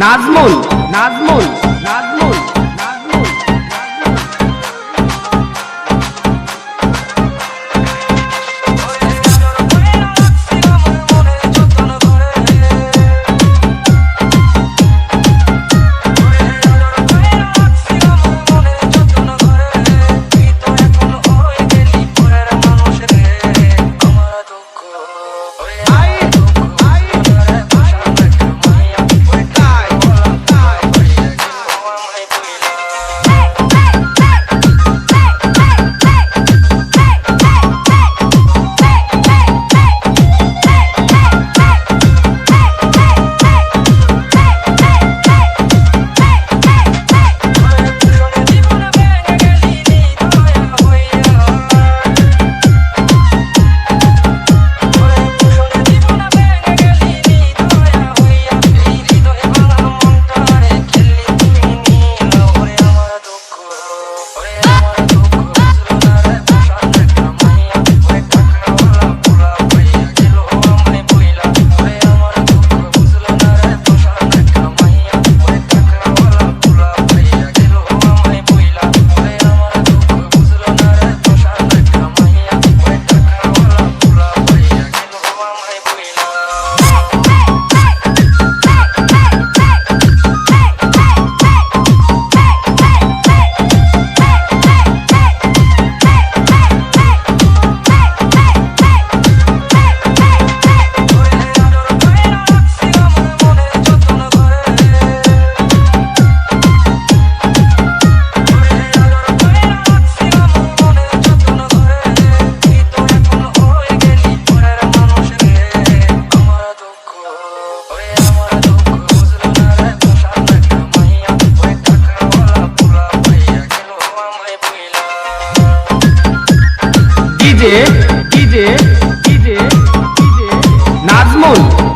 Nazmul Nazmul Nazmul. DJ DJ কি যে। নাজমুল।